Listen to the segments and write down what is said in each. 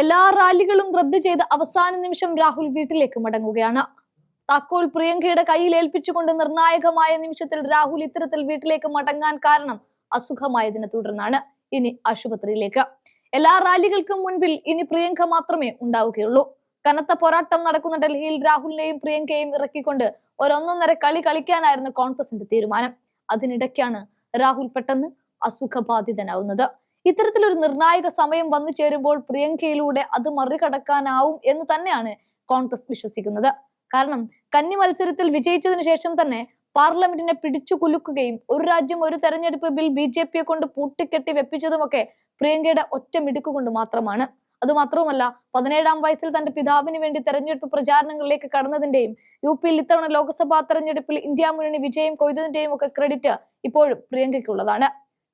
എല്ലാ റാലികളും റദ്ദു ചെയ്ത് അവസാന നിമിഷം രാഹുൽ വീട്ടിലേക്ക് മടങ്ങുകയാണ്. താക്കോൽ പ്രിയങ്കയുടെ കയ്യിൽ ഏൽപ്പിച്ചുകൊണ്ട് നിർണായകമായ നിമിഷത്തിൽ രാഹുൽ ഇത്തരത്തിൽ വീട്ടിലേക്ക് മടങ്ങാൻ കാരണം അസുഖമായതിനെ തുടർന്നാണ് ഇനി ആശുപത്രിയിലേക്ക്. എല്ലാ റാലികൾക്കും മുൻപിൽ ഇനി പ്രിയങ്ക മാത്രമേ ഉണ്ടാവുകയുള്ളൂ. കനത്ത പോരാട്ടം നടക്കുന്ന ഡൽഹിയിൽ രാഹുലിനെയും പ്രിയങ്കയെയും ഇറക്കിക്കൊണ്ട് ഒരൊന്നൊന്നര കളി കളിക്കാനായിരുന്നു കോൺഗ്രസിന്റെ തീരുമാനം. അതിനിടയ്ക്കാണ് രാഹുൽ പെട്ടെന്ന് അസുഖബാധിതനാവുന്നത്. ഇത്തരത്തിലൊരു നിർണായക സമയം വന്നു ചേരുമ്പോൾ പ്രിയങ്കയിലൂടെ അത് മറികടക്കാനാവും എന്ന് തന്നെയാണ് കോൺഗ്രസ് വിശ്വസിക്കുന്നത്. കാരണം കന്നി മത്സരത്തിൽ വിജയിച്ചതിനു ശേഷം തന്നെ പാർലമെന്റിനെ പിടിച്ചു കുലുക്കുകയും ഒരു രാജ്യം ഒരു തെരഞ്ഞെടുപ്പ് ബിൽ ബി ജെ പിയെ കൊണ്ട് പൂട്ടിക്കെട്ടി വെപ്പിച്ചതുമൊക്കെ പ്രിയങ്കയുടെ ഒറ്റ മിടുക്ക് കൊണ്ട് മാത്രമാണ്. അതുമാത്രവുമല്ല പതിനേഴാം വയസ്സിൽ തന്റെ പിതാവിന് വേണ്ടി തെരഞ്ഞെടുപ്പ് പ്രചാരണങ്ങളിലേക്ക് കടന്നതിന്റെയും യു പിയിൽ ഇത്തവണ ലോക്സഭാ തെരഞ്ഞെടുപ്പിൽ ഇന്ത്യ മുന്നണി വിജയം കൊയ്തതിന്റെയും ഒക്കെ ക്രെഡിറ്റ് ഇപ്പോഴും പ്രിയങ്കയ്ക്കുള്ളതാണ്.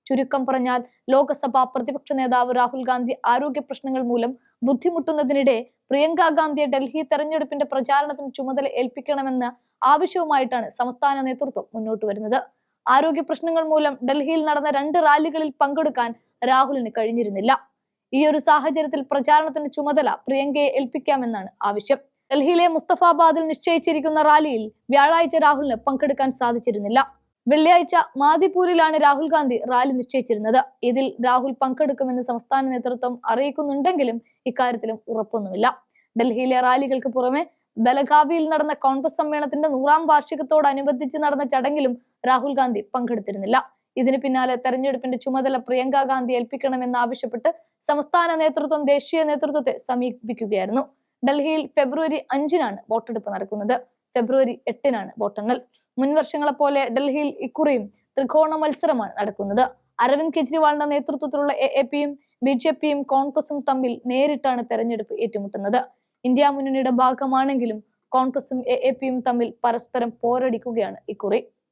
ചുരുക്കം പറഞ്ഞാൽ ലോക്സഭാ പ്രതിപക്ഷ നേതാവ് രാഹുൽ ഗാന്ധി ആരോഗ്യ പ്രശ്നങ്ങൾ മൂലം ബുദ്ധിമുട്ടുന്നതിനിടെ പ്രിയങ്ക ഗാന്ധിയെ ഡൽഹി തെരഞ്ഞെടുപ്പിന്റെ പ്രചാരണത്തിന് ചുമതല ഏൽപ്പിക്കണമെന്ന ആവശ്യവുമായിട്ടാണ് സംസ്ഥാന നേതൃത്വം മുന്നോട്ട് വരുന്നത്. ആരോഗ്യ പ്രശ്നങ്ങൾ മൂലം ഡൽഹിയിൽ നടന്ന രണ്ട് റാലികളിൽ പങ്കെടുക്കാൻ രാഹുലിന് കഴിഞ്ഞിരുന്നില്ല. ഈ ഒരു സാഹചര്യത്തിൽ പ്രചാരണത്തിന്റെ ചുമതല പ്രിയങ്കയെ ഏൽപ്പിക്കാമെന്നാണ് ആവശ്യം. ഡൽഹിയിലെ മുസ്തഫാബാദിൽ നിശ്ചയിച്ചിരിക്കുന്ന റാലിയിൽ വ്യാഴാഴ്ച രാഹുലിന് പങ്കെടുക്കാൻ സാധിച്ചിരുന്നില്ല. വെള്ളിയാഴ്ച മാദിപൂരിലാണ് രാഹുൽ ഗാന്ധി റാലി നിശ്ചയിച്ചിരുന്നത്. ഇതിൽ രാഹുൽ പങ്കെടുക്കുമെന്ന് സംസ്ഥാന നേതൃത്വം അറിയിക്കുന്നുണ്ടെങ്കിലും ഇക്കാര്യത്തിലും ഉറപ്പൊന്നുമില്ല. ഡൽഹിയിലെ റാലികൾക്ക് പുറമെ ബലഗാവിയിൽ നടന്ന കോൺഗ്രസ് സമ്മേളനത്തിന്റെ നൂറാം വാർഷികത്തോടനുബന്ധിച്ച് നടന്ന ചടങ്ങിലും രാഹുൽ ഗാന്ധി പങ്കെടുത്തിരുന്നില്ല. ഇതിന് പിന്നാലെ തെരഞ്ഞെടുപ്പിന്റെ ചുമതല പ്രിയങ്ക ഗാന്ധി ഏൽപ്പിക്കണമെന്നാവശ്യപ്പെട്ട് സംസ്ഥാന നേതൃത്വം ദേശീയ നേതൃത്വത്തെ സമീപിക്കുകയായിരുന്നു. ഡൽഹിയിൽ ഫെബ്രുവരി അഞ്ചിനാണ് വോട്ടെടുപ്പ് നടക്കുന്നത്. ഫെബ്രുവരി എട്ടിനാണ് വോട്ടെണ്ണൽ. മുൻ വർഷങ്ങളെ പോലെ ഡൽഹിയിൽ ഇക്കുറിയും ത്രികോണ മത്സരമാണ് നടക്കുന്നത്. അരവിന്ദ് കെജ്രിവാളിന്റെ നേതൃത്വത്തിലുള്ള എ എ പിയും ബി ജെ പിയും കോൺഗ്രസും തമ്മിൽ നേരിട്ടാണ് തെരഞ്ഞെടുപ്പ് ഏറ്റുമുട്ടുന്നത്. ഇന്ത്യ മുന്നണിയുടെ ഭാഗമാണെങ്കിലും കോൺഗ്രസും എ എ പിയും തമ്മിൽ പരസ്പരം പോരടിക്കുകയാണ് ഇക്കുറി.